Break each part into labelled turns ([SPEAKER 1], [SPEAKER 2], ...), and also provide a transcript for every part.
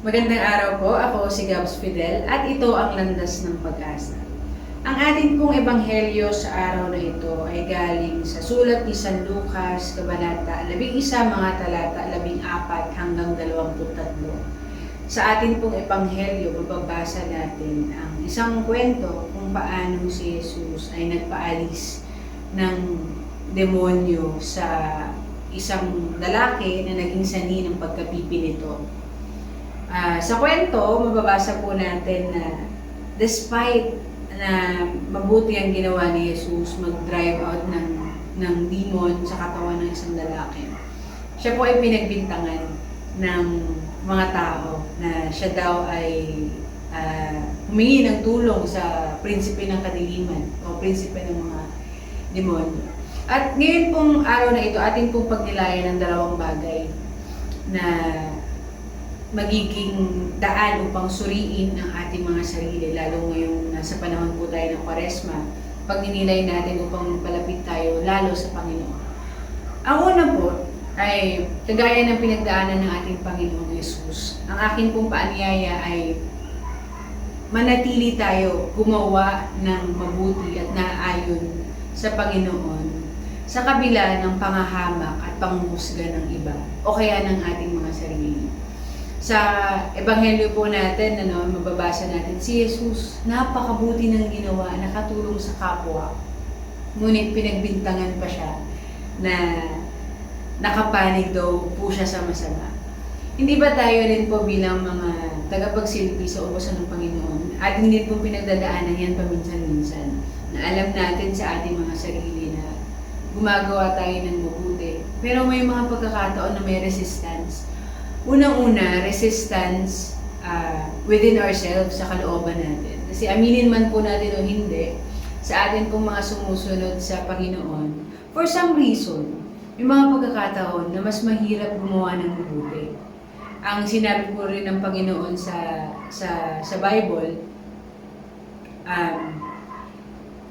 [SPEAKER 1] Magandang araw po, ako si Gabs Fidel at ito ang Landas ng Pag-asa. Ang atin pong ebanghelyo sa araw na ito ay galing sa sulat ni San Lucas, Kabanata 11, mga talata 14 hanggang 23. Sa atin pong ebanghelyo, mababasa natin ang isang kwento kung paano si Jesus ay nagpaalis ng demonyo sa isang lalaki na naging sani ng pagkapipi nito. Ah, sa kwento, mababasa po natin na despite na mabuti ang ginawa ni Jesus mag-drive out ng, ng demon sa katawan ng isang lalaki, siya po ay pinagbintangan ng mga tao na siya daw ay ah, humingi ng tulong sa prinsipe ng kadiliman o prinsipe ng mga demonyo. At ngayon pong araw na ito, atin pong pagnilayan ng dalawang bagay na magiging daan upang suriin ang ating mga sarili, lalo ngayong nasa panahon po tayo ng kwaresma, pagninilay natin upang palapit tayo lalo sa Panginoon. Ang una po ay kagaya ng pinagdaanan ng ating Panginoong Yesus. Ang akin pong paanyaya ay manatili tayo gumawa ng mabuti at naayon sa Panginoon sa kabila ng pangahamak at panghuhusga ng iba o kaya ng ating mga sarili. Sa ebanghelyo po natin, ano, mababasa natin, si Jesus, napakabuti ng ginawa, nakatulong sa kapwa. Ngunit pinagbintangan pa siya na nakapanig daw po siya sa masama. Hindi ba tayo rin po bilang mga tagapagsilbi sa ubasan ng Panginoon at hindi po pinagdadaanan yan paminsan-minsan na alam natin sa ating mga sarili na gumagawa tayo ng mabuti. Pero may mga pagkakataon na may resistance. Unang-una, resistance ah, within ourselves sa kalooban natin. Kasi aminin man po natin o hindi, sa atin pong mga sumusunod sa Panginoon, for some reason, may mga pagkakataon na mas mahirap gumawa ng mabuti. Ang sinabi po rin ng Panginoon sa sa sa Bible, um,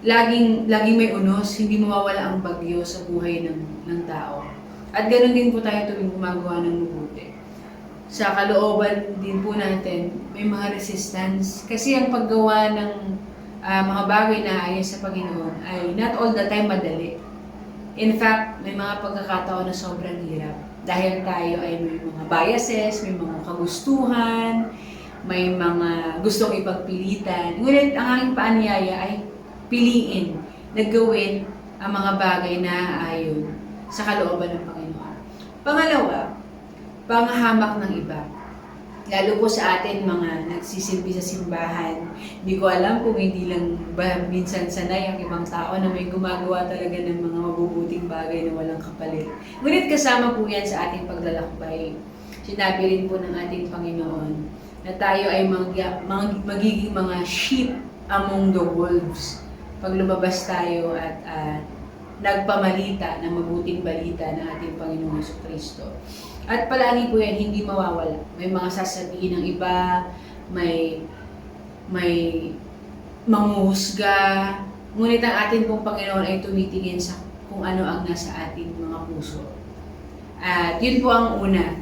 [SPEAKER 1] laging laging may unos, hindi mawawala ang bagyo sa buhay ng ng tao. At ganoon din po tayo tuwing gumagawa ng mabuti. Sa kalooban din po natin, may mga resistance. Kasi ang paggawa ng ah, mga bagay na ayon sa Panginoon ay not all the time madali. In fact, may mga pagkakataon na sobrang hirap. Dahil tayo ay may mga biases, may mga kagustuhan, may mga gustong ipagpilitan. Ngunit ang aking paanyaya ay piliin na gawin ang mga bagay na ayon sa kalooban ng Panginoon. Pangalawa, panghahamak ng iba. Lalo po sa atin mga nagsisilbi sa simbahan. Hindi ko alam kung hindi lang ba minsan sanay ang ibang tao na may gumagawa talaga ng mga mabubuting bagay na walang kapalit. Ngunit kasama po yan sa ating paglalakbay. Sinabi rin po ng ating Panginoon na tayo ay mag, mag- magiging mga sheep among the wolves. Pag lumabas tayo at ah, nagpamalita ng mabuting balita ng ating Panginoong Yeso Kristo. At palagi po yan, hindi mawawala. May mga sasabihin ng iba, may may manghuhusga. Ngunit ang ating pong Panginoon ay tumitingin sa kung ano ang nasa ating mga puso. At yun po ang una,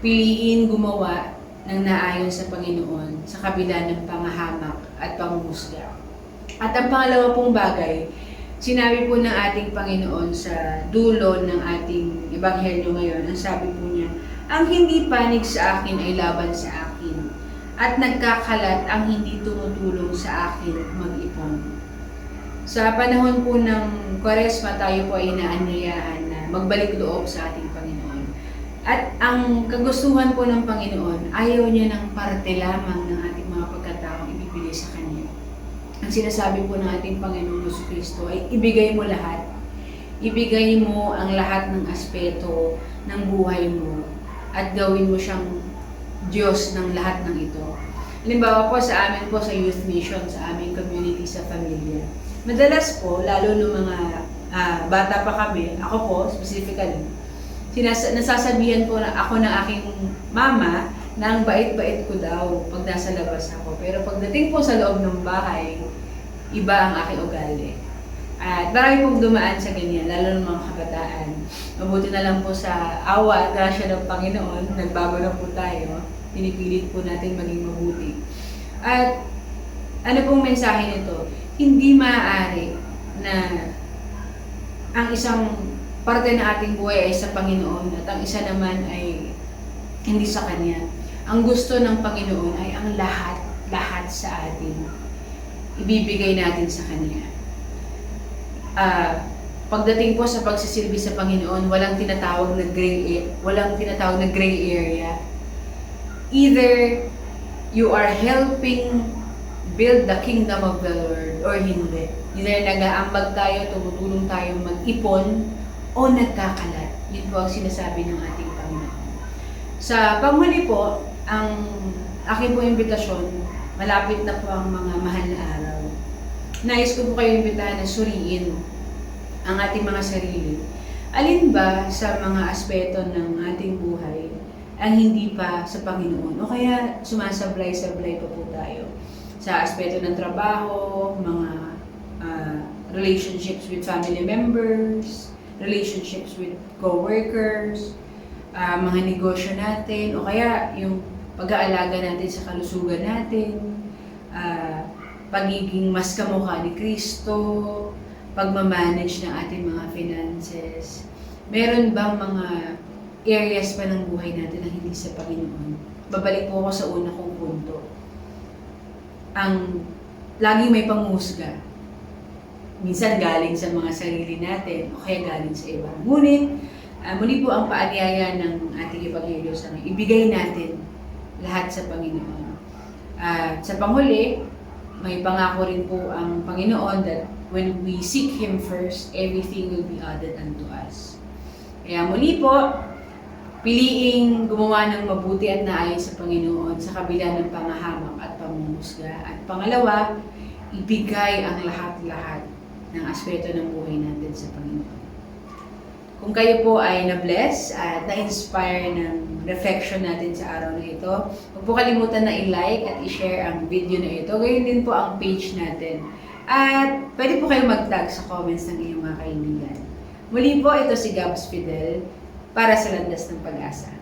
[SPEAKER 1] piliin gumawa ng naayon sa Panginoon sa kabila ng pangahamak at panghuhusga. At ang pangalawa pong bagay, sinabi po ng ating Panginoon sa dulo ng ating ebanghelyo ngayon, ang sabi po niya, ang hindi panig sa akin ay laban sa akin, at nagkakalat ang hindi tumutulong sa akin mag-ipon. Sa panahon po ng Kwaresma, tayo po ay inaanyayahan na magbalik loob sa ating Panginoon. At ang kagustuhan po ng Panginoon, ayaw niya ng parte lamang ng ating mga pagkataong ibibigay sa Kanya. Ang sinasabi po ng ating Panginoon Yesu Kristo ay ibigay mo lahat. Ibigay mo ang lahat ng aspeto ng buhay mo at gawin mo siyang Diyos ng lahat ng ito. Halimbawa po sa amin po sa youth mission, sa aming community, sa pamilya. Madalas po, lalo nung mga ah, bata pa kami, ako po specifically, sinas- nasasabihan po na ako ng aking mama na ang bait-bait ko daw pag nasa labas ako. Pero pagdating po sa loob ng bahay, iba ang aking ugali. At marami pong dumaan sa ganyan, lalo ng mga kabataan. Mabuti na lang po sa awa at grasya ng Panginoon, nagbago na po tayo. Pinipilit po natin maging mabuti. At ano pong mensahe nito? Hindi maaari na ang isang parte ng ating buhay ay sa Panginoon at ang isa naman ay hindi sa Kanya. Ang gusto ng Panginoon ay ang lahat, lahat sa atin. Ibibigay natin sa Kanya. Ah, pagdating po sa pagsisilbi sa Panginoon, walang tinatawag na gray walang tinatawag na gray area. Either you are helping build the kingdom of the Lord or hindi. Either nag-aambag tayo, tumutulong tayo mag-ipon, o nagkakalat. Yun po ang sinasabi ng ating Panginoon. Sa panghuli po, ang aking po imbitasyon, malapit na po ang mga mahal na araw. Nais ko po kayo imbitahan na suriin ang ating mga sarili. Alin ba sa mga aspeto ng ating buhay ang hindi pa sa Panginoon? O kaya sumasablay-sablay pa po tayo sa aspeto ng trabaho, mga ah, relationships with family members, relationships with co-workers, ah, mga negosyo natin, o kaya yung pag-aalaga natin sa kalusugan natin, ah, pagiging mas kamukha ni Kristo, pagmamanage ng ating mga finances. Meron bang mga areas pa ng buhay natin na hindi sa Panginoon? Babalik po ako sa una kong punto. Ang laging may pangusga. Minsan galing sa mga sarili natin o kaya galing sa iba. Ngunit, ah, muli po ang paanyaya ng ating Ebanghelyo sa ngayon. Ibigay natin lahat sa Panginoon. At sa panghuli, may pangako rin po ang Panginoon that when we seek Him first, everything will be added unto us. Kaya muli po, piliing gumawa ng mabuti at naayos sa Panginoon sa kabila ng pangahamak at pangungusga. At pangalawa, ibigay ang lahat-lahat ng aspeto ng buhay natin sa Panginoon. Kung kayo po ay na-bless at na-inspire ng reflection natin sa araw na ito, huwag po kalimutan na i-like at i-share ang video na ito. Gayon din po ang page natin. At pwede po kayo mag-tag sa comments ng inyong mga kaibigan. Muli po, ito si Gabs Fidel para sa Landas ng Pag-asa.